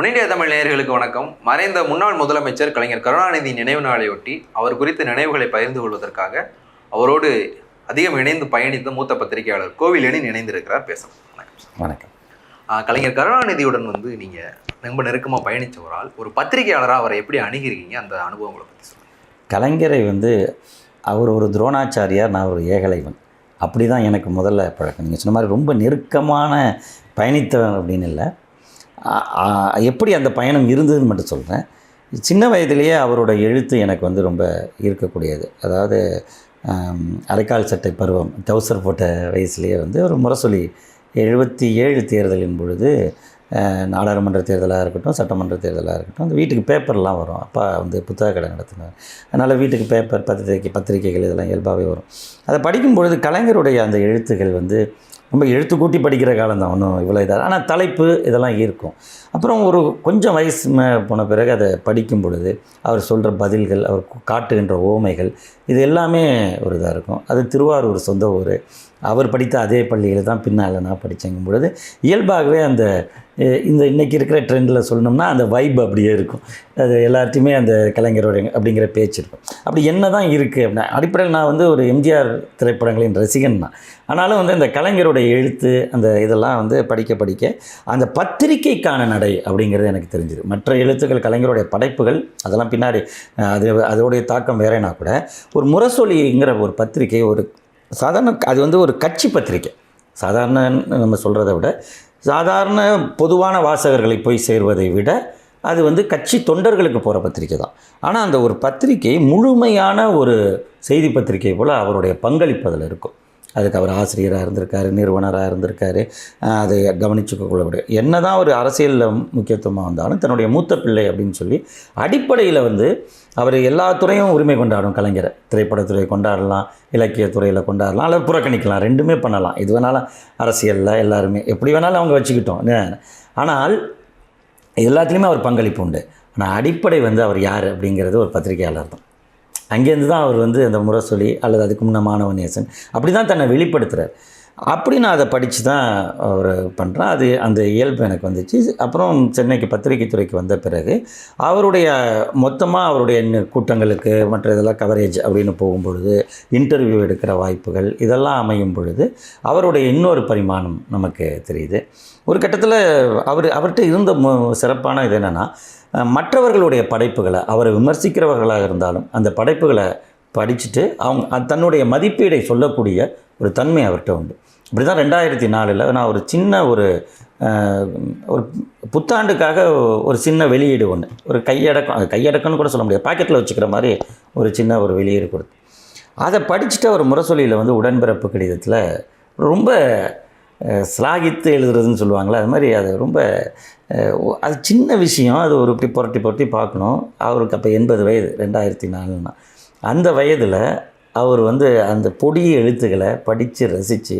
முன்னிந்திய தமிழ் நேயர்களுக்கு வணக்கம். மறைந்த முன்னாள் முதலமைச்சர் கலைஞர் கருணாநிதி நினைவு நாளையொட்டி அவர் குறித்த நினைவுகளை பகிர்ந்து கொள்வதற்காக அவரோடு அதிகம் இணைந்து பயணித்த மூத்த பத்திரிகையாளர் கோவிலனின் இணைந்திருக்கிறார். பேசலாம். வணக்கம். வணக்கம். கலைஞர் கருணாநிதியுடன் வந்து நீங்க ரொம்ப நெருக்கமாக பயணிச்ச ஒரு ஆள் ஒரு பத்திரிகையாளராக அவரை எப்படி அணுகிறீங்க அந்த அனுபவங்களை பற்றி சொல்லுங்க. கலைஞரை வந்து அவர் ஒரு துரோணாச்சாரியார் நான் ஒரு ஏகலைவன். அப்படி தான் எனக்கு முதல்ல பழக்கம். நீங்கள் சொன்ன மாதிரி ரொம்ப நெருக்கமான பயணித்தவன் அப்படின்னு இல்லை. எப்படி அந்த பயணம் இருந்ததுன்னு மட்டும் சொல்கிறேன் சின்ன வயதிலேயே அவரோட எழுத்து எனக்கு வந்து ரொம்ப இருக்கக்கூடியது. அதாவது அரைக்கால் சட்டை பருவம் டவுசர் போட்ட வயசுலேயே வந்து ஒரு முரசொலி எழுபத்தி ஏழு தேர்தலின் பொழுது நாடாளுமன்ற தேர்தலாக இருக்கட்டும் சட்டமன்ற தேர்தலாக இருக்கட்டும் அந்த வீட்டுக்கு பேப்பர்லாம் வரும். அப்பா வந்து புத்தக கடை நடத்தினார். அதனால் வீட்டுக்கு பேப்பர் பத்திரிக்கை பத்திரிக்கைகள் இதெல்லாம் இயல்பாகவே வரும். அதை படிக்கும் பொழுது கலைஞருடைய அந்த எழுத்துக்கள் வந்து ரொம்ப எழுத்து கூட்டி படிக்கிற காலம் தான் ஒன்றும் இவ்வளோ இதாக. ஆனால் தலைப்பு இதெல்லாம் இருக்கும். அப்புறம் ஒரு கொஞ்சம் வயசு மே போன பிறகு அதை படிக்கும் பொழுது அவர் சொல்கிற பதில்கள் அவர் காட்டுகின்ற ஓமைகள் இது எல்லாமே ஒரு இதாக இருக்கும். அது திருவாரூர் சொந்த ஊர். அவர் படித்த அதே பள்ளியில் தான் பின்னால் நான் படித்தேங்கும் பொழுது இயல்பாகவே அந்த இந்த இன்றைக்கி இருக்கிற ட்ரெண்டில் சொல்லணும்னா அந்த வைப் அப்படியே இருக்கும். அது எல்லாத்தையுமே அந்த கலைஞரோட அப்படிங்கிற பேச்சு இருக்கும். அப்படி என்ன தான் இருக்குது அப்படின்னா அடிப்படையில் நான் வந்து ஒரு எம்ஜிஆர் திரைப்படங்களின் ரசிகன் தான். ஆனாலும் வந்து இந்த கலைஞருடைய எழுத்து அந்த இதெல்லாம் வந்து படிக்க படிக்க அந்த பத்திரிக்கைக்கான நடை அப்படிங்கிறது எனக்கு தெரிஞ்சுது. மற்ற எழுத்துக்கள் கலைஞருடைய படைப்புகள் அதெல்லாம் பின்னாடி அது அதோடைய தாக்கம் வேறேனா கூட ஒரு முரசொலிங்கிற ஒரு பத்திரிக்கை ஒரு சாதாரண அது வந்து ஒரு கட்சி பத்திரிக்கை. சாதாரண நம்ம சொல்கிறத விட சாதாரண பொதுவான வாசகர்களை போய் சேர்வதை விட அது வந்து கட்சி தொண்டர்களுக்கு போகிற பத்திரிக்கை தான். ஆனால் அந்த ஒரு பத்திரிக்கை முழுமையான ஒரு செய்தி பத்திரிக்கை போல் அவருடைய பங்களிப்பு அதில் இருக்கும். அதுக்கு அவர் ஆசிரியராக இருந்திருக்காரு நிறுவனராக இருந்திருக்காரு. அதை கவனிச்சு கொள்ளக்கூடிய என்ன தான் ஒரு அரசியலில் முக்கியத்துவமாக வந்தாலும் தன்னுடைய மூத்த பிள்ளை அப்படின்னு சொல்லி அடிப்படையில் வந்து அவர் எல்லா துறையும் உரிமை கொண்டாடும். கலைஞரை திரைப்படத்துறை கொண்டாடலாம் இலக்கியத்துறையில் கொண்டாடலாம் அல்லது புறக்கணிக்கலாம். ரெண்டுமே பண்ணலாம். இது வேணாலும் அரசியலில் எல்லாருமே எப்படி வேணாலும் அவங்க வச்சுக்கிட்டோம். ஆனால் எல்லாத்துலேயுமே அவர் பங்களிப்பு உண்டு. ஆனால் அடிப்படை வந்து அவர் யார் அப்படிங்கிறது ஒரு பத்திரிகையாளர் தான். அங்கேருந்து தான் அவர் வந்து அந்த முரசொலி அல்லது அதுக்கு முன்ன மாணவ நேசன் அப்படி தான் தன்னை வெளிப்படுத்துகிறார் அப்படி நான் அதை படித்து தான் அவர் பண்ணுறேன் அது அந்த இயல்பு எனக்கு வந்துச்சு. அப்புறம் சென்னைக்கு பத்திரிகை துறைக்கு வந்த பிறகு அவருடைய மொத்தமாக அவருடைய கூட்டங்களுக்கு மற்ற இதெல்லாம் கவரேஜ் அப்படின்னு போகும்பொழுது இன்டர்வியூ எடுக்கிற வாய்ப்புகள் இதெல்லாம் அமையும் பொழுது அவருடைய இன்னொரு பரிமாணம் நமக்கு தெரியுது. ஒரு கட்டத்தில் அவர் அவர்கிட்ட இருந்த சிறப்பான இது என்னென்னா மற்றவர்களுடைய படைப்புகளை அவரை விமர்சிக்கிறவர்களாக இருந்தாலும் அந்த படைப்புகளை படிச்சுட்டு அவங்க அது தன்னுடைய மதிப்பீடை சொல்லக்கூடிய ஒரு தன்மை அவர்கிட்ட உண்டு. இப்படி தான் ரெண்டாயிரத்தி நாலில் நான் ஒரு சின்ன ஒரு ஒரு புத்தாண்டுக்காக ஒரு சின்ன வெளியீடு ஒன்று ஒரு கையடக்கம் அது கையடக்கம்னு கூட சொல்ல முடியாது பாக்கெட்டில் வச்சுக்கிற மாதிரி ஒரு சின்ன ஒரு வெளியீடு கொடுத்து அதை படிச்சுட்டு அவர் முரசொலியில் வந்து உடன்பிறப்பு கடிதத்தில் ரொம்ப ஸ்லாகித்து சிலாகித்து எழுதுறதுன்னு சொல்லுவாங்களே அது மாதிரி அது ரொம்ப அது சின்ன விஷயம் அது ஒரு இப்படி புரட்டி புரட்டி பார்க்கணும். அவருக்கு அப்போ எண்பது வயது ரெண்டாயிரத்தி நாலுன்னா. அந்த வயதில் அவர் வந்து அந்த பொடிய எழுத்துக்களை படித்து ரசித்து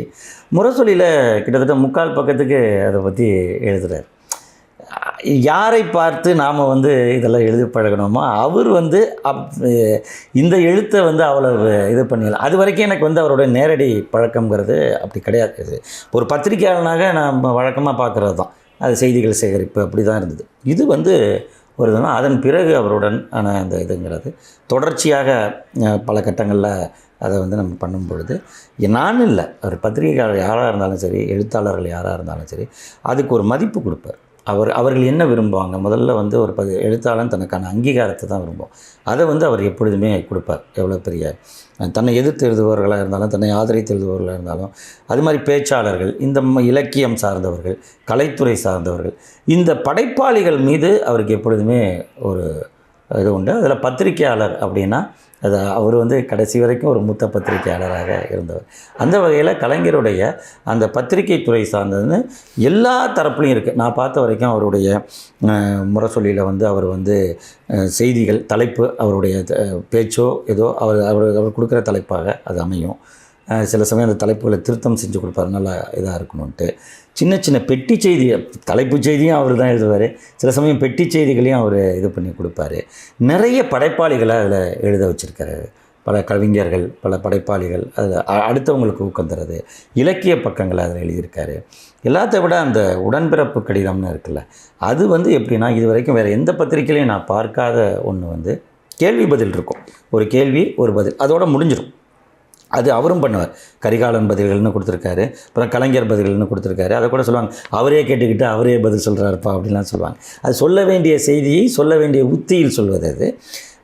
முரசொலியில் கிட்டத்தட்ட முக்கால் பக்கத்துக்கு அதை பற்றி எழுதுகிறார் யாரை பார்த்து நாம் வந்து இதெல்லாம் எழுதி பழகணுமோ அவர் வந்து அப் இந்த எழுத்தை வந்து அவ்வளவு இது பண்ணல அது வரைக்கும் எனக்கு வந்து அவரோட நேரடி பழக்கங்கிறது அப்படி கிடையாது. ஒரு பத்திரிகையாளனாக நான் வழக்கமாக பார்க்குறது தான். அது செய்திகள் சேகரிப்பு அப்படி தான் இருந்தது. இது வந்து ஒரு இதுனா அதன் பிறகு அவருடன் ஆன அந்த இதுங்கிறது. தொடர்ச்சியாக பல கட்டங்களில் அதை வந்து நம்ம பண்ணும் பொழுது நான் இல்லை. அவர் பத்திரிகையாளர் யாராக இருந்தாலும் சரி எழுத்தாளர்கள் யாராக இருந்தாலும் சரி அதுக்கு ஒரு மதிப்பு கொடுப்பார். அவர் அவர்கள் என்ன விரும்புவாங்க? முதல்ல வந்து ஒரு ப எழுத்தாளன் தனக்கான அங்கீகாரத்தை தான் விரும்புவோம் அதை வந்து அவர் எப்பொழுதுமே கொடுப்பார். எவ்வளோ பெரிய தன்னை எதிர்த்து எழுதுபவர்களாக இருந்தாலும் தன்னை ஆதரித்து எழுதுபவர்களாக இருந்தாலும் அது மாதிரி பேச்சாளர்கள் இந்த ம- இலக்கியம் சார்ந்தவர்கள் கலைத்துறை சார்ந்தவர்கள் இந்த படைப்பாளிகள் மீது அவருக்கு எப்பொழுதுமே ஒரு இது உண்டு. அதில் பத்திரிக்கையாளர் அப்படின்னா அது அவர் வந்து கடைசி வரைக்கும் ஒரு மூத்த பத்திரிக்கையாளராக இருந்தவர். அந்த வகையில் கலைஞருடைய அந்த பத்திரிகை துறை சார்ந்ததுன்னு எல்லா தரப்புலையும் இருக்குது நான் பார்த்த வரைக்கும் அவருடைய முரசொலியில் வந்து அவர் வந்து செய்திகள் தலைப்பு அவருடைய பேச்சோ ஏதோ அவர் அவர் அவர் கொடுக்குற தலைப்பாக அது அமையும். சில சமயம் அந்த தலைப்புகளை திருத்தம் செஞ்சு கொடுப்பாரு. நல்லா இதாக இருக்கணும்ன்ட்டு. சின்ன சின்ன பெட்டி செய்தி தலைப்பு செய்தியும் அவர் தான் எழுதுவார். சில சமயம் பெட்டி செய்திகளையும் அவர் இது பண்ணி கொடுப்பாரு. நிறைய படைப்பாளிகளை அதில் எழுத வச்சுருக்காரு. பல கவிஞர்கள் பல படைப்பாளிகள் அதில் அடுத்தவங்களுக்கு ஊக்கம் தர்றது இலக்கிய பக்கங்களை அதில் எழுதியிருக்காரு. எல்லாத்த விட அந்த உடன்பிறப்பு கடிதம்னு இருக்குல்ல அது வந்து எப்படின்னா இது வரைக்கும் வேறு எந்த பத்திரிக்கையிலையும் நான் பார்க்காத ஒன்று வந்து கேள்வி பதில் இருக்கும். ஒரு கேள்வி ஒரு பதில் அதோட முடிஞ்சிடும் அது அவரும் பண்ணுவார். கரிகாலன் பதில்கள்னு கொடுத்துருக்காரு. அப்புறம் கலைஞர் பதில்கள்னு கொடுத்துருக்காரு. அதை கூட சொல்லுவாங்க. அவரே கேட்டுக்கிட்டு அவரே பதில் சொல்கிறாருப்பா அப்படின்லாம் சொல்லுவாங்க. அது சொல்ல வேண்டிய செய்தியை சொல்ல வேண்டிய உத்தியில் சொல்வது அது.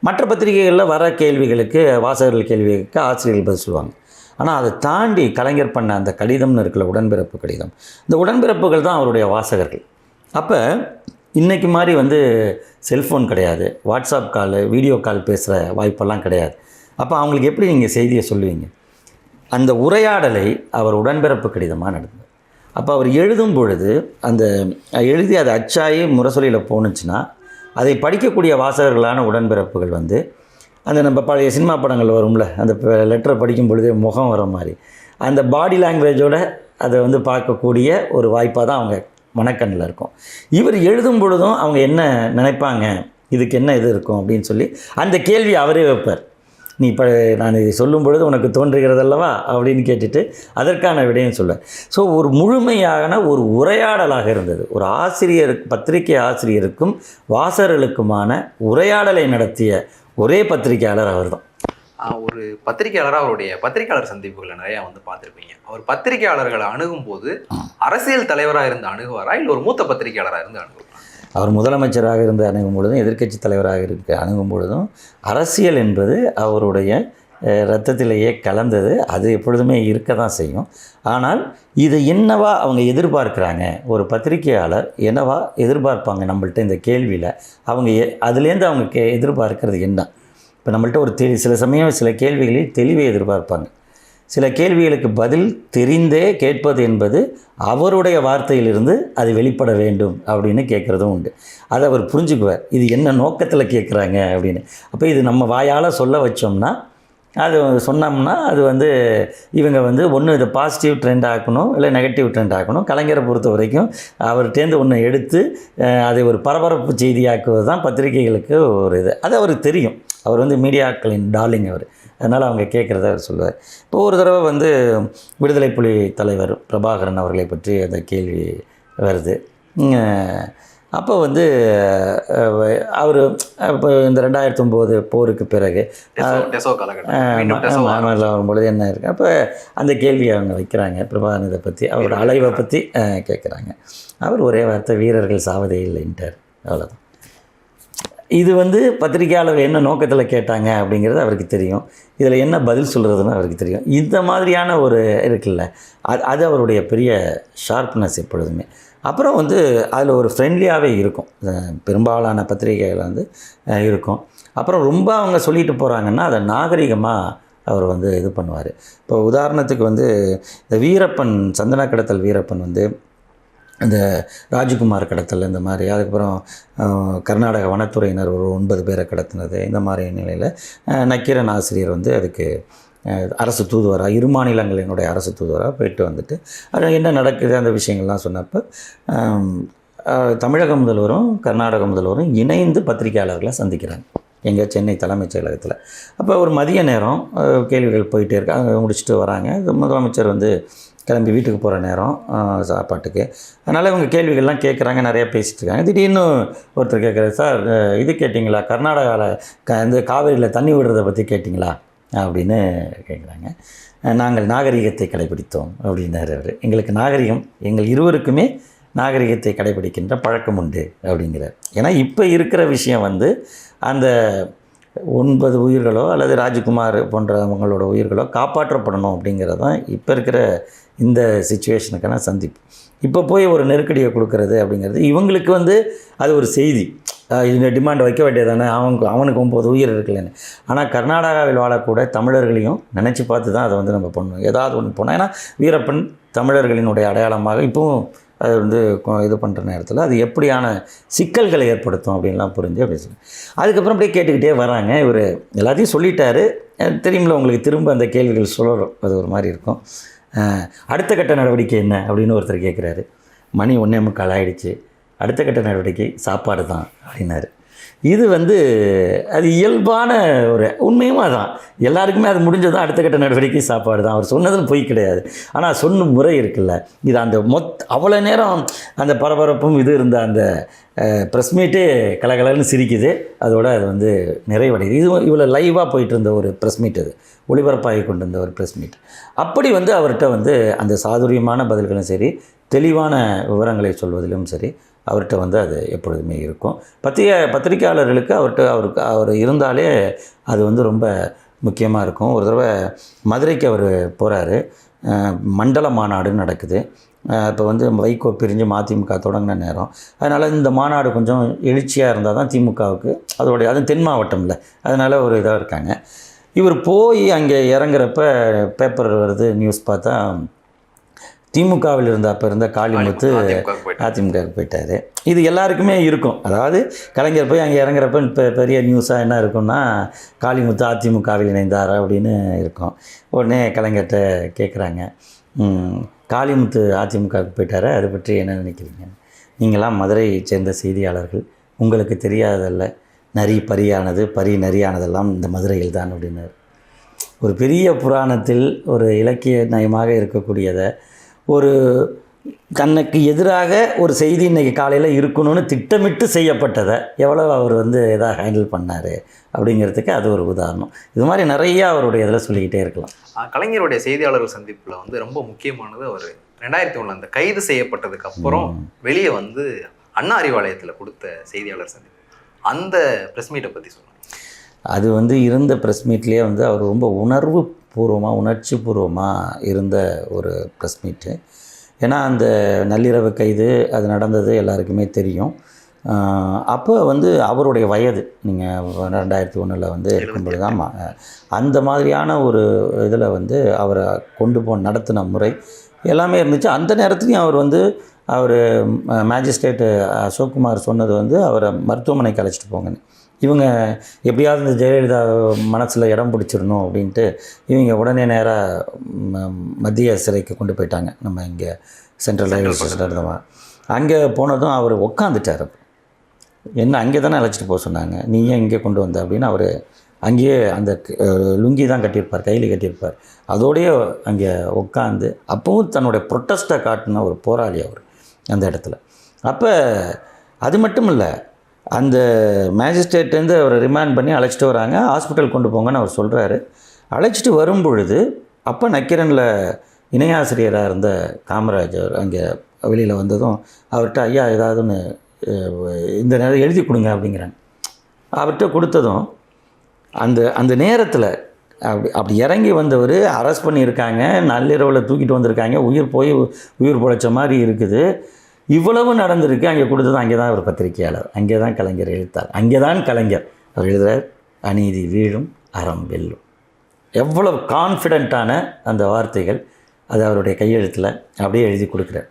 மற்ற பத்திரிகைகளில் வர கேள்விகளுக்கு வாசகர்கள் கேள்விகளுக்கு ஆசிரியர்கள் பதில் சொல்லுவாங்க. ஆனால் அதை தாண்டி கலைஞர் பண்ண அந்த கடிதம்னு இருக்கிற உடன்பிறப்பு கடிதம். இந்த உடன்பிறப்புகள் தான் அவருடைய வாசகர்கள். அப்போ இன்றைக்கி மாதிரி வந்து செல்ஃபோன் கிடையாது. வாட்ஸ்அப் கால் வீடியோ கால் பேசுகிற வாய்ப்பெல்லாம் கிடையாது. அப்போ அவங்களுக்கு எப்படி நீங்கள் செய்தியை சொல்லுவீங்க? அந்த உரையாடலை அவர் உடன்பிறப்பு கடிதமாக நடந்தது அப்போ அவர் எழுதும் பொழுது அந்த எழுதி அது அச்சாயி முரசொலியில் போணுச்சுன்னா அதை படிக்கக்கூடிய வாசகர்களான உடன்பிறப்புகள் வந்து அந்த நம்ம பழைய சினிமா படங்கள் வரும்ல அந்த லெட்டரை படிக்கும் பொழுதே முகம் வர மாதிரி அந்த பாடி லாங்குவேஜோட அதை வந்து பார்க்கக்கூடிய ஒரு வாய்ப்பாக தான் அவங்க மனக்கண்ணில் இருக்கும். இவர் எழுதும் பொழுதும் அவங்க என்ன நினைப்பாங்க? இதுக்கு என்ன இது இருக்கும்? அப்படின்னு சொல்லி அந்த கேள்வி அவரே வைப்பார். நீ இப்போ நான் இதை சொல்லும் பொழுது உனக்கு தோன்றுகிறது அல்லவா அப்படின்னு கேட்டுட்டு அதற்கான விடையும் சொல்ல. ஸோ ஒரு முழுமையான ஒரு உரையாடலாக இருந்தது. ஒரு ஆசிரியர் பத்திரிகை ஆசிரியருக்கும் வாசகர்களுக்குமான உரையாடலை நடத்திய ஒரே பத்திரிகையாளர் அவர்தான். ஆஹ் ஒரு பத்திரிகையாளராக அவருடைய பத்திரிகையாளர் சந்திப்புகளை நிறையா வந்து பார்த்துருப்பீங்க. அவர் பத்திரிகையாளர்களை அணுகும் போது அரசியல் தலைவராக இருந்து அணுகுவாரா? இல்லை ஒரு மூத்த பத்திரிகையாளராக இருந்து அணுகுவாரா? அவர் முதலமைச்சராக இருந்து அணுகும் பொழுதும் எதிர்க்கட்சி தலைவராக இருக்க அணுகும் பொழுதும் அரசியல் என்பது அவருடைய ரத்தத்திலேயே கலந்தது. அது எப்பொழுதுமே இருக்க தான் செய்யும். ஆனால் இது என்னவா அவங்க எதிர்பார்க்குறாங்க? ஒரு பத்திரிகையாளர் என்னவா எதிர்பார்ப்பாங்க நம்மள்ட்ட இந்த கேள்வியில்? அவங்க எ- அதுலேருந்து அவங்க கே எதிர்பார்க்கறது என்ன? இப்போ நம்மள்ட்ட ஒரு தெளி சில சமயம் சில கேள்விகளில் தெளிவை எதிர்பார்ப்பாங்க. சில கேள்விகளுக்கு பதில் தெரிந்தே கேட்பது என்பது அவருடைய வார்த்தையிலிருந்து அது வெளிப்பட வேண்டும் அப்படின்னு கேட்குறதும் உண்டு. அதை அவர் புரிஞ்சுக்குவார். இது என்ன நோக்கத்தில் கேட்குறாங்க அப்படின்னு. அப்போ இது நம்ம வாயால் சொல்ல வச்சோம்னா அது சொன்னோம்னா அது வந்து இவங்க வந்து ஒன்று இதை பாசிட்டிவ் ட்ரெண்ட் ஆக்கணும் இல்லை நெகட்டிவ் ட்ரெண்ட் ஆக்கணும். கலைஞரை பொறுத்த வரைக்கும் அவர்கிட்டேருந்து ஒன்று எடுத்து அதை ஒரு பரபரப்பு செய்தியாக்குவது தான் பத்திரிகைகளுக்கு ஒரு இது. அது அவருக்கு தெரியும். அவர் வந்து மீடியாக்களின் டார்லிங் அவர். அதனால் அவங்க கேட்குறத அவர் சொல்லுவார். இப்போ ஒரு தடவை வந்து விடுதலை புலி தலைவர் பிரபாகரன் அவர்களை பற்றி அந்த கேள்வி வருது. அப்போ வந்து அவர் இப்போ இந்த ரெண்டாயிரத்தி ஒம்போது போருக்கு பிறகு வரும்பொழுது என்ன இருக்குது அப்போ அந்த கேள்வியை அவங்க வைக்கிறாங்க பிரபாகரன் இதை பற்றி அவரோட அலைவை பற்றி கேட்குறாங்க. அவர் ஒரே வார்த்தை வீரர்கள் சாவதே இல்லைன்ட்டார். அவ்வளோதான் இது வந்து பத்திரிகையாளர் என்ன நோக்கத்தில் கேட்டாங்க அப்படிங்கிறது அவருக்கு தெரியும். இதில் என்ன பதில் சொல்கிறதுன்னு அவருக்கு தெரியும். இந்த மாதிரியான ஒரு இருக்குல்ல அது அது அவருடைய பெரிய ஷார்ப்னஸ் எப்பொழுதுமே. அப்புறம் வந்து அதில் ஒரு ஃப்ரெண்ட்லியாகவே இருக்கும். பெரும்பாலான பத்திரிகைகள் வந்து இருக்கும். அப்புறம் ரொம்ப அவங்க சொல்லிட்டு போகிறாங்கன்னா அதை நாகரிகமாக அவர் வந்து இது பண்ணுவார். இப்போ உதாரணத்துக்கு வந்து இந்த வீரப்பன் சந்தன கடத்தல் வீரப்பன் வந்து இந்த ராஜ்குமார் கடத்தல் இந்த மாதிரி. அதுக்கப்புறம் கர்நாடக வனத்துறையினர் ஒரு ஒன்பது பேரை கடத்தினது. இந்த மாதிரி நிலையில் நக்கீரன் ஆசிரியர் வந்து அதுக்கு அரசு தூதுவராக இரு மாநிலங்களினுடைய அரசு தூதுவராக போயிட்டு வந்துட்டு அது என்ன நடக்குது அந்த விஷயங்கள்லாம் சொன்னப்போ தமிழக முதல்வரும் கர்நாடக முதல்வரும் இணைந்து பத்திரிகையாளர்களை சந்திக்கிறாங்க. எங்கள் சென்னை தலைமைச் செயலகத்தில். அப்போ ஒரு மதிய நேரம் கேள்விகள் போயிட்டே இருக்காங்க முடிச்சுட்டு வராங்க. முதலமைச்சர் வந்து கிளம்பி வீட்டுக்கு போகிற நேரம் சாப்பாட்டுக்கு. அதனால் இவங்க கேள்விகள்லாம் கேட்குறாங்க நிறையா பேசிகிட்டு இருக்காங்க திடீர்னு ஒருத்தர் கேட்குறாரு சார் இது கேட்டிங்களா? கர்நாடகாவில் க இந்த காவேரியில் தண்ணி விடுறதை பற்றி கேட்டிங்களா? அப்படின்னு கேட்குறாங்க நாங்கள் நாகரிகத்தை கடைபிடித்தோம் அப்படின்னாரு அவர். எங்களுக்கு நாகரிகம் எங்கள் இருவருக்குமே நாகரிகத்தை கடைபிடிக்கின்ற பழக்கம் உண்டு அப்படிங்கிறார். ஏன்னா இப்போ இருக்கிற விஷயம் வந்து அந்த ஒன்பது உயிர்களோ அல்லது ராஜ்குமார் போன்றவங்களோட உயிர்களோ காப்பாற்றப்படணும் அப்படிங்கிறது தான் இப்போ இருக்கிற இந்த சுச்சுவேஷனுக்கான சந்திப்பு. இப்போ போய் ஒரு நெருக்கடியை கொடுக்கறது அப்படிங்கிறது இவங்களுக்கு வந்து அது ஒரு செய்தி. இந்த டிமாண்ட் வைக்க வேண்டியதானே அவனுக்கு அவனுக்கு ஒம்பது உயிர் இருக்கலைன்னு ஆனால் கர்நாடகாவில் வாழக்கூட தமிழர்களையும் நினச்சி பார்த்து தான் அதை வந்து நம்ம பண்ணணும். ஏதாவது ஒன்று பண்ணோம் ஏன்னா வீரப்பன் தமிழர்களினுடைய அடையாளமாக இப்போவும் அது வந்து கொ- இது பண்ணுற நேரத்தில் அது எப்படியான சிக்கல்களை ஏற்படுத்தும் அப்படின்லாம் புரிஞ்சு அப்படி அதுக்கப்புறம் அப்படியே கேட்டுக்கிட்டே வராங்க. இவர் எல்லாத்தையும் சொல்லிட்டாரு. தெரியுமில்ல உங்களுக்கு திரும்ப அந்த கேள்விகள் சொல்லணும். அது ஒரு மாதிரி இருக்கும். அடுத்த கட்ட நடவடிக்கை என்ன அப்படின்னு ஒருத்தர் கேட்குறாரு மணி ஒன்றே முக்கால் ஆயிடுச்சு. அடுத்த கட்ட நடவடிக்கை சாப்பாடு தான் அப்படின்னாரு. இது வந்து அது இயல்பான ஒரு உண்மையும் அதான். எல்லாருக்குமே அது முடிஞ்சதும் அடுத்த கட்ட நடவடிக்கை சாப்பாடு தான். அவர் சொன்னதும் போய் கிடையாது. ஆனால் சொன்ன முறை இருக்குல்ல. இது அந்த மொத் அவ்வளோ நேரம் அந்த பரபரப்பும் இது இருந்த அந்த ப்ரெஸ் மீட்டே கலகலன்னு சிரிக்குது. அதோட அது வந்து நிறைவடையுது. இது இவ்வளோ லைவாக போயிட்டு இருந்த ஒரு ப்ரெஸ் மீட் அது. ஒளிபரப்பாகி கொண்டு இருந்த ஒரு ப்ரெஸ் மீட் அப்படி வந்து அவர்கிட்ட வந்து அந்த சாதுரியமான பதில்களும் சரி தெளிவான விவரங்களை சொல்வதிலும் சரி அவர்கிட்ட வந்து அது எப்பொழுதுமே இருக்கும். பத்திரிகை பத்திரிகையாளர்களுக்கு அவர்கிட்ட அவருக்கு அவர் இருந்தாலே அது வந்து ரொம்ப முக்கியமாக இருக்கும். ஒரு தடவை மதுரைக்கு அவர் போகிறாரு மண்டல மாநாடு நடக்குது. இப்போ வந்து வைகோ பிரிஞ்சு மதிமுக தொடங்கின நேரம். அதனால் இந்த மாநாடு கொஞ்சம் எழுச்சியாக இருந்தால் தான் திமுகவுக்கு அதோடைய அது தென் மாவட்டம்ல. அதனால் ஒரு இதாக இருக்காங்க. இவர் போய் அங்கே இறங்குறப்ப பேப்பர் வருது நியூஸ் பார்த்தா திமுகவில் இருந்த அப்போ இருந்த காளிமுத்து அதிமுகவுக்கு போயிட்டாரு. இது எல்லாருக்குமே இருக்கும். அதாவது கலைஞர் போய் அங்கே இறங்குறப்ப இப்போ பெரிய நியூஸாக என்ன இருக்கும்னா காளிமுத்து அதிமுகவில் இணைந்தார் அப்படின்னு இருக்கும். உடனே கலைஞர்கிட்ட கேட்குறாங்க "ம், காளிமுத்து அதிமுகவுக்கு போயிட்டாரு. அதை பற்றி என்ன நினைக்கிறீங்க? நீங்களாம் மதுரையை சேர்ந்த செய்தியாளர்கள். உங்களுக்கு தெரியாதல்ல. நரி பரியானது பரி நரியானதெல்லாம் இந்த மதுரையில் தான் அப்படின்னாரு. ஒரு பெரிய புராணத்தில் ஒரு இலக்கிய நயமாக இருக்கக்கூடியதை ஒரு தனக்கு எதிராக ஒரு செய்தி இன்னைக்கு காலையில் இருக்கணும்னு திட்டமிட்டு செய்யப்பட்டதை எவ்வளோ அவர் வந்து இதாக ஹேண்டில் பண்ணார் அப்படிங்கிறதுக்கு அது ஒரு உதாரணம். இது மாதிரி நிறைய அவருடைய இதில் சொல்லிக்கிட்டே இருக்கலாம். கலைஞருடைய செய்தியாளர்கள் சந்திப்புல வந்து ரொம்ப முக்கியமானது அவர் ரெண்டாயிரத்தி ஒண்ணுல அந்த கைது செய்யப்பட்டதுக்கு அப்புறம் வெளியே வந்து அண்ணா அறிவாலயத்துல கொடுத்த செய்தியாளர் சந்திப்பு. அந்த பிரஸ் மீட்டை பத்தி சொல்லுங்க. அது வந்து இருந்த ப்ரெஸ் மீட்லேயே வந்து அவர் ரொம்ப உணர்வு பூர்வமாக உணர்ச்சி பூர்வமாக இருந்த ஒரு ப்ரெஸ் மீட்டு ஏன்னா அந்த நள்ளிரவு கைது அது நடந்தது எல்லாருக்குமே தெரியும். அப்போ வந்து அவருடைய வயது நீங்கள் ரெண்டாயிரத்தி ஒன்றில் வந்து இருக்கும்பொழுது ஆமாம் அந்த மாதிரியான ஒரு இதில் வந்து அவரை கொண்டு போ நடத்தின முறை எல்லாமே இருந்துச்சு. அந்த நேரத்துலையும் அவர் வந்து அவர் மேஜிஸ்ட்ரேட்டு அசோக்குமார் சொன்னது வந்து அவரை மருத்துவமனைக்கு அழைச்சிட்டு போங்கன்னு. இவங்க எப்படியாவது இந்த ஜெயலலிதா மனசில் இடம் பிடிச்சிடணும் அப்படின்ட்டு இவங்க உடனே நேராக மத்திய சிறைக்கு கொண்டு போயிட்டாங்க. நம்ம இங்கே சென்ட்ரல் ரயில்வே ஸ்டேஷன் இருந்தவங்க அங்கே போனதும் அவர் உக்காந்துட்டார். அப்ப. என்ன அங்கே தானே அழைச்சிட்டு போக சொன்னாங்க. நீ ஏன் இங்கே கொண்டு வந்த? அப்படின்னு அவர் அங்கேயே அந்த லுங்கி தான் கட்டியிருப்பார் கையில் கட்டியிருப்பார். அதோடயே அங்கே உட்காந்து அப்பவும் தன்னுடைய ப்ரொட்டஸ்ட்டை காட்டின ஒரு போராளி அவர் அந்த இடத்துல. அப்போ அது மட்டும் இல்லை அந்த மேஜிஸ்ட்ரேட்லேருந்து அவரை ரிமாண்ட் பண்ணி அழைச்சிட்டு வராங்க. ஹாஸ்பிட்டல் கொண்டு போங்கன்னு அவர் சொல்கிறாரு அழைச்சிட்டு வரும் பொழுது அப்போ நக்கீரனில் இணையாசிரியராக இருந்த காமராஜர் அங்கே வெளியில் வந்ததும் அவர்கிட்ட ஐயா ஏதாவது ஒன்று இந்த நேரம் எழுதி கொடுங்க அப்படிங்கிறாங்க. அவர்கிட்ட கொடுத்ததும் அந்த அந்த நேரத்தில் அப்படி அப்படி இறங்கி வந்தவர் அரெஸ்ட் பண்ணியிருக்காங்க நள்ளிரவில் தூக்கிட்டு வந்திருக்காங்க உயிர் போய் உயிர் பொழைச்ச மாதிரி இருக்குது. இவ்வளவு நடந்திருக்கு அங்கே கொடுத்தது அங்கே தான் அவர் பத்திரிகையாளர். அங்கே தான் கலைஞர் எழுத்தார் அங்கே தான் கலைஞர். அவர் எழுதுகிறார் அநீதி வீழும் அறம் வெல்லும். எவ்வளவு கான்ஃபிடெண்ட்டான அந்த வார்த்தைகள் அது அவருடைய கையெழுத்தில் அப்படியே எழுதி கொடுக்குறார்.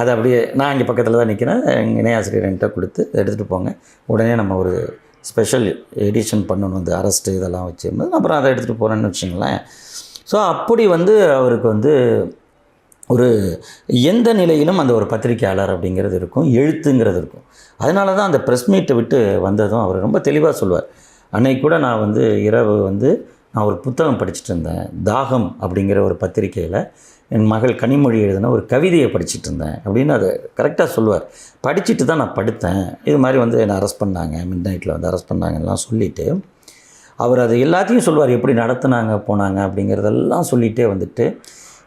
அது அப்படியே நான் இங்கே பக்கத்தில் தான் நிற்கிறேன் எங்கள் இணையாசிரியர் என்கிட்ட கொடுத்து எடுத்துகிட்டு போங்க. உடனே நம்ம ஒரு ஸ்பெஷல் எடிஷன் பண்ணணும். இந்த அரெஸ்ட்டு இதெல்லாம் வச்சுருந்தது. அப்புறம் அதை எடுத்துகிட்டு போகிறேன்னு வச்சுங்களேன். ஸோ அப்படி வந்து அவருக்கு வந்து ஒரு எந்த நிலையிலும் அந்த ஒரு பத்திரிக்கையாளர் அப்படிங்கிறது இருக்கும் எழுத்துங்கிறது இருக்கும். அதனால தான் அந்த ப்ரெஸ் மீட்டை விட்டு வந்ததும் அவர் ரொம்ப தெளிவாக சொல்லுவார் அன்னைக்கு கூட நான் வந்து இரவு வந்து நான் ஒரு புத்தகம் படிச்சுட்டு இருந்தேன் தாகம் அப்படிங்கிற ஒரு பத்திரிக்கையில் என் மகள் கனிமொழி எழுதின ஒரு கவிதையை படிச்சுட்டு இருந்தேன் அப்படின்னு அதை கரெக்டாக சொல்லுவார் படிச்சுட்டு தான் நான் படுத்தேன். இது மாதிரி வந்து என்னை அரெஸ்ட் பண்ணாங்க மிட் நைட்டில் வந்து அரெஸ்ட் பண்ணாங்கலாம் சொல்லிவிட்டு அவர் அதை எல்லாத்தையும் சொல்லுவார் எப்படி நடத்துனாங்க போனாங்க அப்படிங்கிறதெல்லாம் சொல்லிகிட்டே வந்துட்டு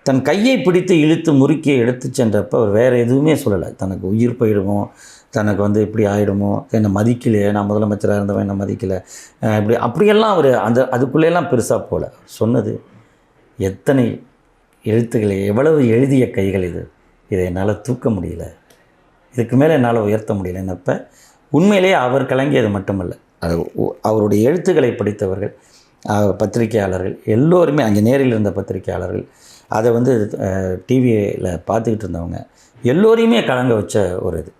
தன் கையை பிடித்து இழுத்து முறுக்கி எடுத்து சென்றப்போ அவர் வேறு எதுவுமே சொல்லலை. தனக்கு உயிர் போயிடுமோ? தனக்கு வந்து இப்படி ஆகிடுமோ என்னை மதிக்கலையே? நான் முதலமைச்சராக இருந்தவன் என்னை மதிக்கலை? இப்படி அப்படியெல்லாம் அவர் அந்த அதுக்குள்ளேயெல்லாம் பெருசாக போகல சொன்னது எத்தனை எழுத்துக்களை எவ்வளவு எழுதிய கைகள் இது? இதை என்னால் தூக்க முடியல. இதுக்கு மேலே என்னால் உயர்த்த முடியலன்னப்ப உண்மையிலேயே அவர் கலங்கியது மட்டுமல்ல. அது அவருடைய எழுத்துக்களை படித்தவர்கள் பத்திரிகையாளர்கள் எல்லோருமே அங்கே நேரில் இருந்த பத்திரிகையாளர்கள் அதை வந்து டிவியில் பார்த்துக்கிட்டு இருந்தவங்க எல்லோரையுமே கலங்க வச்ச ஒரு இது.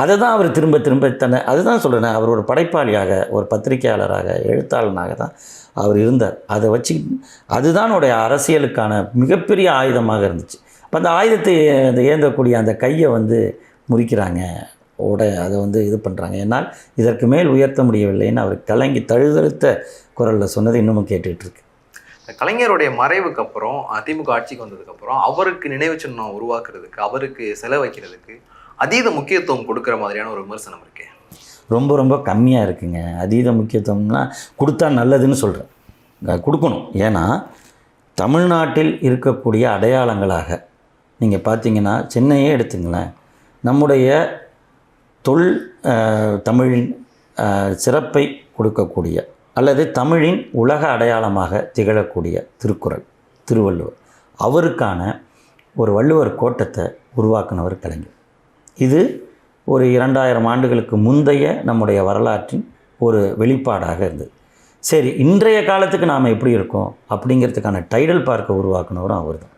அதை தான் அவர் திரும்ப திரும்ப தன்னை அதுதான் சொல்கிறேன் அவர் ஒரு படைப்பாளியாக ஒரு பத்திரிகையாளராக எழுத்தாளனாக தான் அவர் இருந்தார். அதை வச்சு அதுதான் உடைய அரசியலுக்கான மிகப்பெரிய ஆயுதமாக இருந்துச்சு. அப்போ அந்த ஆயுதத்தை அந்த ஏந்தக்கூடிய அந்த கையை வந்து முறிக்கிறாங்க. உட அதை வந்து இது பண்ணுறாங்க என்னால் இதற்கு மேல் உயர்த்த முடியவில்லைன்னு அவர் கலங்கி தழுதழுத்த குரலில் சொன்னது இன்னமும் கேட்டுக்கிட்டு இருக்கு. கலைஞருடைய மறைவுக்கு அப்புறம் அதிமுக ஆட்சிக்கு வந்ததுக்கு அப்புறம் அவருக்கு நினைவு சின்னம் உருவாக்குறதுக்கு அவருக்கு செலவைக்கிறதுக்கு அதீத முக்கியத்துவம் கொடுக்குற மாதிரியான ஒரு விமர்சனம் இருக்கு. ரொம்ப ரொம்ப கம்மியாக இருக்குங்க. அதீத முக்கியத்துவம்னா கொடுத்தா நல்லதுன்னு சொல்கிறேன் கொடுக்கணும். ஏன்னா தமிழ்நாட்டில் இருக்கக்கூடிய அடையாளங்களாக நீங்கள் பார்த்தீங்கன்னா சென்னையே எடுத்துங்களேன். நம்முடைய தொல் தமிழின் சிறப்பை கொடுக்கக்கூடிய அல்லது தமிழின் உலக அடையாளமாக திகழக்கூடிய திருக்குறள் திருவள்ளுவர். அவருக்கான ஒரு வள்ளுவர் கோட்டத்தை உருவாக்குனவர் கலைஞர். இது ஒரு இரண்டாயிரம் ஆண்டுகளுக்கு முந்தைய நம்முடைய வரலாற்றின் ஒரு வெளிப்பாடாக இருந்தது. சரி இன்றைய காலத்துக்கு நாம் எப்படி இருக்கோம் அப்படிங்கிறதுக்கான டைடல் பார்க்க உருவாக்குனவரும் அவர் தான்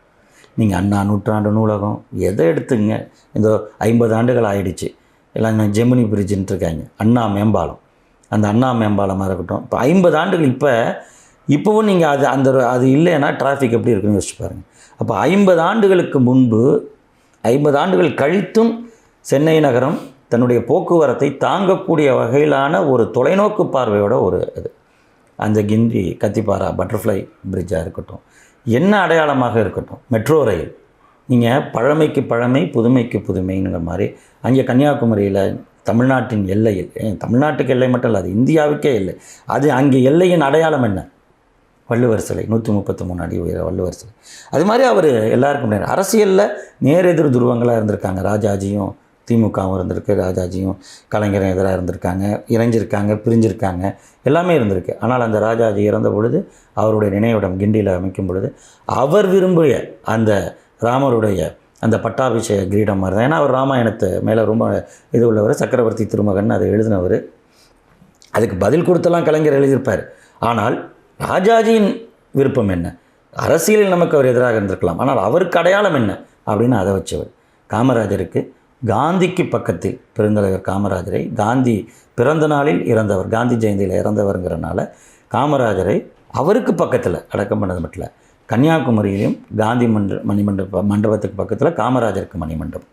நீங்கள் அண்ணா நூற்றாண்டு நூலகம் எதை எடுத்துங்க? இந்த ஐம்பது ஆண்டுகள் ஆயிடுச்சு. எல்லாம் ஜெமினி பிரிட்ஜுன்ட்டு இருக்காங்க. அண்ணா மேம்பாலம். அந்த அண்ணா மேம்பாலமாக இருக்கட்டும். இப்போ ஐம்பது ஆண்டுகள் இப்போ இப்போவும் நீங்கள் அது அந்த அது இல்லைன்னா டிராஃபிக் எப்படி இருக்குன்னு யோசிச்சு பாருங்கள் அப்போ ஐம்பது ஆண்டுகளுக்கு முன்பு ஐம்பது ஆண்டுகள் கழித்தும் சென்னை நகரம் தன்னுடைய போக்குவரத்தை தாங்கக்கூடிய வகையிலான ஒரு தொலைநோக்கு பார்வையோட ஒரு இது. அந்த கிண்டி கத்திப்பாரா பட்டர்ஃப்ளை பிரிட்ஜாக இருக்கட்டும். என்ன அடையாளமாக இருக்கட்டும்? Metro rail. நீங்கள் பழமைக்கு பழமை புதுமைக்கு புதுமைங்கிற மாதிரி அங்கே கன்னியாகுமரியில் தமிழ்நாட்டின் எல்லையில் ஏன் தமிழ்நாட்டுக்கு எல்லை மட்டும் இல்லை அது இந்தியாவுக்கே இல்லை அது அங்கே எல்லையின் அடையாளம் என்ன? வள்ளுவர் சிலை நூற்றி முப்பத்தி மூணு அடி உயர வள்ளுவர் சிலை. அது மாதிரி அவர் எல்லாருக்கும் நேர் அரசியலில் நேரெதிர் துருவங்களாக இருந்திருக்காங்க. ராஜாஜியும் திமுகவும் இருந்திருக்கு ராஜாஜியும் கலைஞரும் எதிராக இருந்திருக்காங்க இறைஞ்சிருக்காங்க பிரிஞ்சிருக்காங்க எல்லாமே இருந்திருக்கு. ஆனால் அந்த ராஜாஜி இறந்த பொழுது அவருடைய நினைவிடம் கிண்டியில் அமைக்கும் பொழுது அவர் விரும்பிய அந்த ராமருடைய அந்த பட்டாபிஷேக கிரீடம் மாதிரி தான். ஏன்னா அவர் ராமாயணத்தை மேலே ரொம்ப இது உள்ளவர் சக்கரவர்த்தி திருமகன் அதை எழுதினவர். அதுக்கு பதில் கொடுத்தெல்லாம் கலைஞர் எழுதியிருப்பார். ஆனால் ராஜாஜியின் விருப்பம் என்ன? அரசியலில் நமக்கு அவர் எதிராக இருந்திருக்கலாம். ஆனால் அவருக்கு அடையாளம் என்ன? அப்படின்னு அதை வச்சவர். காமராஜருக்கு காந்திக்கு பக்கத்தில் பெருந்தலைவர் காமராஜரை காந்தி பிறந்த நாளில் இறந்தவர் காந்தி ஜெயந்தியில் இறந்தவருங்கிறனால காமராஜரை அவருக்கு பக்கத்தில் அடக்கம் பண்ணது மட்டும் இல்லை கன்னியாகுமரியிலையும் காந்தி மன்ற மணிமண்டப மண்டபத்துக்கு பக்கத்தில் காமராஜருக்கு மணிமண்டபம்.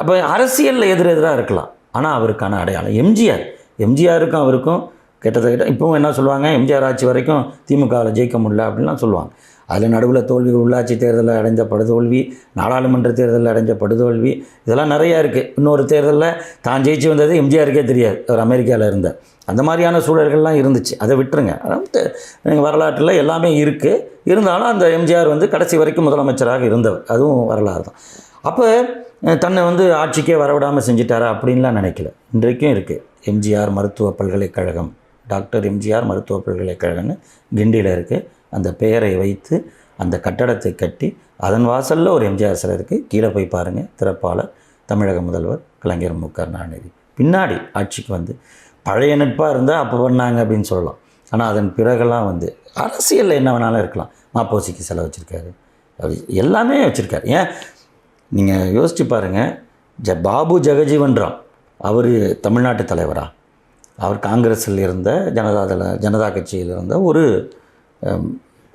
அப்போ அரசியலில் எதிரெதிராக இருக்கலாம். ஆனால் அவருக்கான அடையாளம் எம்ஜிஆர். எம்ஜிஆருக்கும் அவருக்கும் கிட்டத்தட்ட இப்பவும் என்ன சொல்லுவாங்க? எம்ஜிஆர் ஆட்சி வரைக்கும் திமுகவில் ஜெயிக்க முடியல அப்படின்லாம் சொல்லுவாங்க. அதில் நடுவில் தோல்வி உள்ளாட்சி தேர்தலில் அடைஞ்ச படுதோல்வி நாடாளுமன்ற தேர்தலில் அடைஞ்ச படுதோல்வி இதெல்லாம் நிறையா இருக்குது இன்னொரு தேர்தலில் தான் ஜெயிச்சு வந்தது எம்ஜிஆருக்கே தெரியாது. அவர் அமெரிக்காவில் இருந்தார் அந்த மாதிரியான சூழல்கள்லாம் இருந்துச்சு. அதை விட்டுருங்க. எங்கள் நீங்கள் வரலாற்றில் எல்லாமே இருக்குது இருந்தாலும் அந்த எம்ஜிஆர் வந்து கடைசி வரைக்கும் முதலமைச்சராக இருந்தவர். அதுவும் வரலாறு தான். அப்போ தன்னை வந்து ஆட்சிக்கே வரவிடாமல் செஞ்சிட்டாரா அப்படின்லாம் நினைக்கல. இன்றைக்கும் இருக்குது எம்ஜிஆர் மருத்துவ பல்கலைக்கழகம். டாக்டர் எம்ஜிஆர் மருத்துவ பல்கலைக்கழகம்னு கிண்டியில் இருக்குது அந்த பெயரை வைத்து அந்த கட்டடத்தை கட்டி அதன் வாசலில் ஒரு எம்ஜிஆர் சிலை இருக்குது கீழே போய் பாருங்கள் திறப்பாளர் தமிழக முதல்வர் கலைஞர் மு கருணாநிதி பின்னாடி ஆட்சிக்கு வந்து பழைய நட்பாக இருந்தால் அப்போ பண்ணாங்க அப்படின்னு சொல்லலாம். ஆனால் அதன் பிறகெல்லாம் வந்து அரசியலில் என்ன வேணாலும் இருக்கலாம். மாப்போசிக்கு செலவு வச்சுருக்காரு. அப்படி எல்லாமே வச்சுருக்காரு. ஏன்? நீங்கள் யோசிச்சு பாருங்கள் ஜ பாபு ஜெகஜீவன் ராம் அவர் தமிழ்நாட்டு தலைவரா? அவர் காங்கிரஸில் இருந்த ஜனதாதள ஜனதா கட்சியில் இருந்த ஒரு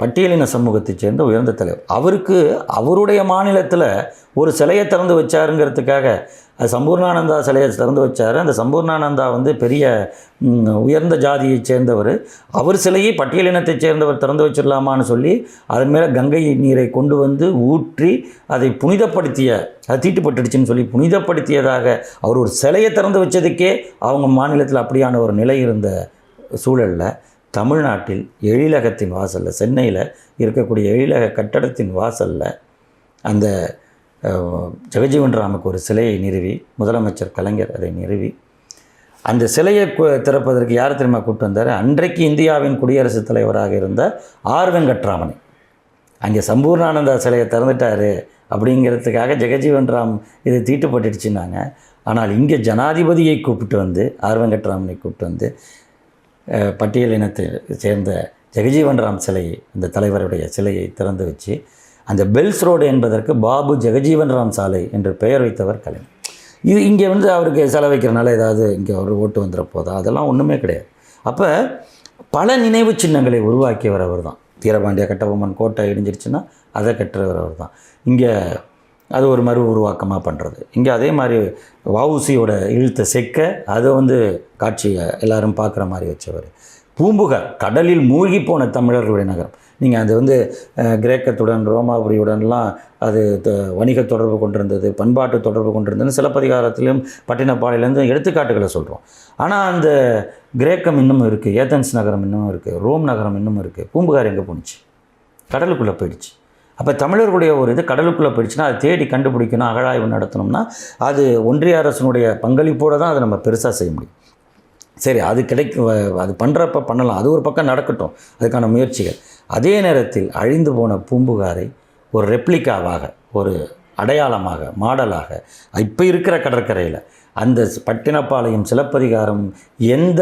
பட்டியலின சமூகத்தைச் சேர்ந்த உயர்ந்த தலைவர். அவருக்கு அவருடைய மாநிலத்தில் ஒரு சிலையை திறந்து வச்சாருங்கிறதுக்காக அது சம்பூர்ணானந்தா சிலையை திறந்து வச்சார். அந்த சம்பூர்ணானந்தா வந்து பெரிய உயர்ந்த ஜாதியைச் சேர்ந்தவர். அவர் சிலையை பட்டியலினத்தைச் சேர்ந்தவர் திறந்து வச்சிடலாமான்னு சொல்லி அதன் மேலே கங்கை நீரை கொண்டு வந்து ஊற்றி அதை புனிதப்படுத்திய அது தீட்டுப்பட்டுடுச்சுன்னு சொல்லி புனிதப்படுத்தியதாக அவர் ஒரு சிலையை திறந்து வச்சதுக்கே அவங்க மாநிலத்தில் அப்படியான ஒரு நிலை இருந்த சூழலில் தமிழ்நாட்டில் எழிலகத்தின் வாசலில் சென்னையில் இருக்கக்கூடிய எழிலக கட்டடத்தின் வாசலில் அந்த ஜெகஜீவன் ராமுக்கு ஒரு சிலையை நிறுவி முதலமைச்சர் கலைஞர் அதை நிறுவி அந்த சிலையை திறப்பதற்கு யார் தெரியுமா கூப்பிட்டு வந்தார்? அன்றைக்கு இந்தியாவின் குடியரசுத் தலைவராக இருந்த ஆர். வெங்கட்ராமனை. அங்கே சம்பூர்ணானந்தா சிலையை திறந்துட்டாரு அப்படிங்கிறதுக்காக ஜெகஜீவன் ராம் இது தீட்டுப்பட்டுடுச்சுன்னாங்க. ஆனால் இங்கே ஜனாதிபதியை கூப்பிட்டு வந்து ஆர். வெங்கட்ராமனை கூப்பிட்டு வந்து பட்டியல் இனத்தை சேர்ந்த ஜெகஜீவன் ராம் சிலையை இந்த தலைவருடைய சிலையை திறந்து வச்சு அந்த பெல்ஸ் ரோடு என்பதற்கு பாபு ஜெகஜீவன் ராம் சாலை என்று பெயர் வைத்தவர் கலைஞர். இது இங்கே வந்து அவருக்கு செல வைக்கிறனால ஏதாவது இங்கே அவர் ஓட்டு வந்துட போதா? அதெல்லாம் ஒன்றுமே கிடையாது. அப்போ பல நினைவு சின்னங்களை உருவாக்கியவர் அவர் தான் தீரபாண்டிய கட்டபொம்மன் கோட்டை இடிஞ்சிருச்சுன்னா அதை கட்டுறவர் அவர் தான் இங்கே அது ஒரு மறு உருவாக்கமாக பண்ணுறது இங்கே அதே மாதிரி வவுசியோட இழுத்த செக்க அதை வந்து காட்சியை எல்லாரும் பார்க்குற மாதிரி வச்சவர். பூம்புகார் கடலில் மூழ்கி போன தமிழர்களுடைய நகரம். நீங்கள் அது வந்து கிரேக்கத்துடன் ரோமாபுரியுடன்லாம் அது த- வணிக தொடர்பு கொண்டிருந்தது பண்பாட்டு தொடர்பு கொண்டிருந்ததுன்னு சிலப்பதிகாரத்திலும் பட்டினப்பாளையிலேருந்து எடுத்துக்காட்டுகளை சொல்கிறோம் ஆனால் அந்த கிரேக்கம் இன்னும் இருக்குது ஏதென்ஸ் நகரம் இன்னும் இருக்குது ரோம் நகரம் இன்னும் இருக்குது பூம்புகார் எங்கே போணுச்சு? கடலுக்குள்ளே போயிடுச்சு. அப்போ தமிழர்களுடைய ஒரு இது கடலுக்குள்ளே போயிடுச்சுன்னா அதை தேடி கண்டுபிடிக்கணும் அகழாய்வு நடத்தணும்னா அது ஒன்றிய அரசினுடைய பங்களிப்போடு தான் அதை நம்ம பெருசாக செய்ய முடியும். சரி அது கிடைக்கும் அது பண்ணுறப்ப பண்ணலாம். அது ஒரு பக்கம் நடக்கட்டும். அதுக்கான முயற்சிகள். அதே நேரத்தில் அழிந்து போன பூம்புகாரை ஒரு ரெப்ளிகாவாக ஒரு அடையாளமாக மாடலாக இப்போ இருக்கிற கடற்கரையில் அந்த ஸ்- பட்டினப்பாளையம் சிலப்பதிகாரம் எந்த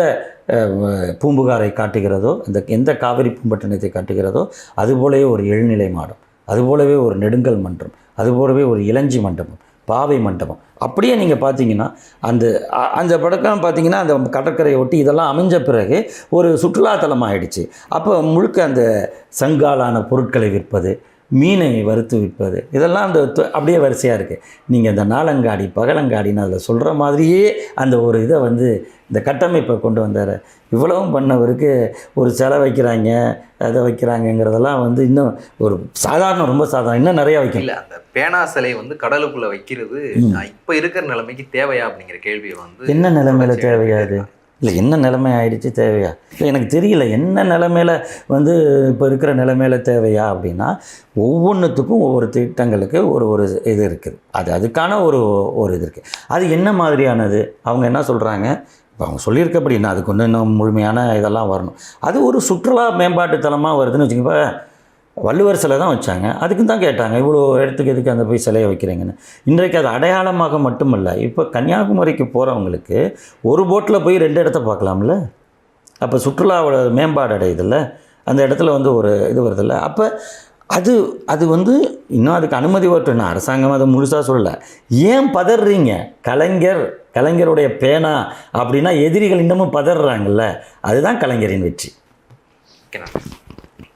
பூம்புகாரை காட்டுகிறதோ அந்த எந்த காவிரி பூம்பட்டினத்தை காட்டுகிறதோ அதுபோலவே ஒரு எழுநிலை மாடம். அதுபோலவே ஒரு நெடுங்கல் மன்றம் அதுபோலவே ஒரு இளஞ்சி மண்டபம் பாவை மண்டபம். அப்படியே நீங்கள் பார்த்தீங்கன்னா அந்த அ- அந்த படக்கம் பார்த்தீங்கன்னா அந்த கடற்கரையை ஒட்டி இதெல்லாம் அமைஞ்ச பிறகு ஒரு சுற்றுலாத்தலம் ஆயிடுச்சு அப்போ முழுக்க அந்த சங்காலான பொருட்களை விற்பது மீனை வறுத்து விற்பது. இதெல்லாம் அந்த அப்படியே வரிசையாக இருக்குது நீங்கள் இந்த நாலங்காடி பகலங்காடின்னு அதில் சொல்கிற மாதிரியே அந்த ஒரு இதை வந்து இந்த கட்டமைப்பை கொண்டு வந்தார். இவ்வளவும் பண்ணவருக்கு ஒரு சிலை வைக்கிறாங்க அதை வைக்கிறாங்கங்கிறதெல்லாம் வந்து இன்னும் ஒரு சாதாரண ரொம்ப சாதாரணம் இன்னும் நிறையா வைக்கணும். இல்ல அந்த பேனா சிலை வந்து கடலுக்குள்ள வைக்கிறது. இப்ப இருக்கிற நிலைமைக்கு தேவையா அப்படிங்கிற கேள்வியை வந்து என்ன நிலைமையில தொடர்ச்சியா தேவையா அது இல்லை என்ன நிலைமை ஆயிடுச்சு தேவையா? இல்லை எனக்கு தெரியல என்ன நிலமையில வந்து இப்போ இருக்கிற நிலமையில தேவையா அப்படின்னா ஒவ்வொன்றுத்துக்கும் ஒவ்வொரு திட்டங்களுக்கு ஒரு ஒரு இது இருக்குது. அது அதுக்கான ஒரு ஒரு இது இருக்குது அது என்ன மாதிரியானது? அவங்க என்ன சொல்கிறாங்க இப்போ அவங்க சொல்லியிருக்கப்படி அப்படின்னா அதுக்கு ஒன்று இன்னும் முழுமையான இதெல்லாம் வரணும். அது ஒரு சுற்றுலா மேம்பாட்டு தலமாக வருதுன்னு வச்சுக்கோங்க. வள்ளுவர் சிலை தான் வச்சாங்க. அதுக்கும் தான் கேட்டாங்க இவ்வளோ இடத்துக்கு எதுக்கு அந்த போய் சிலையை வைக்கிறீங்கன்னு? இன்றைக்கு அது அடையாளமாக மட்டுமல்ல இப்போ கன்னியாகுமரிக்கு போகிறவங்களுக்கு ஒரு போட்டில் போய் ரெண்டு இடத்த பார்க்கலாம்ல? அப்போ சுற்றுலாவோட மேம்பாடு அடையுதுல்ல? அந்த இடத்துல வந்து ஒரு இது வருதுல்ல? அப்போ அது அது வந்து இன்னும் அதுக்கு அனுமதி வரட்டும்னா நான் அரசாங்கம் அதை முழுசாக சொல்லலை. ஏன் பதறீங்க? கலைஞர் கலைஞருடைய பேனா அப்படின்னா எதிரிகள் இன்னமும் பதறாங்கல்ல? அதுதான் கலைஞரின் வெற்றி. ஓகே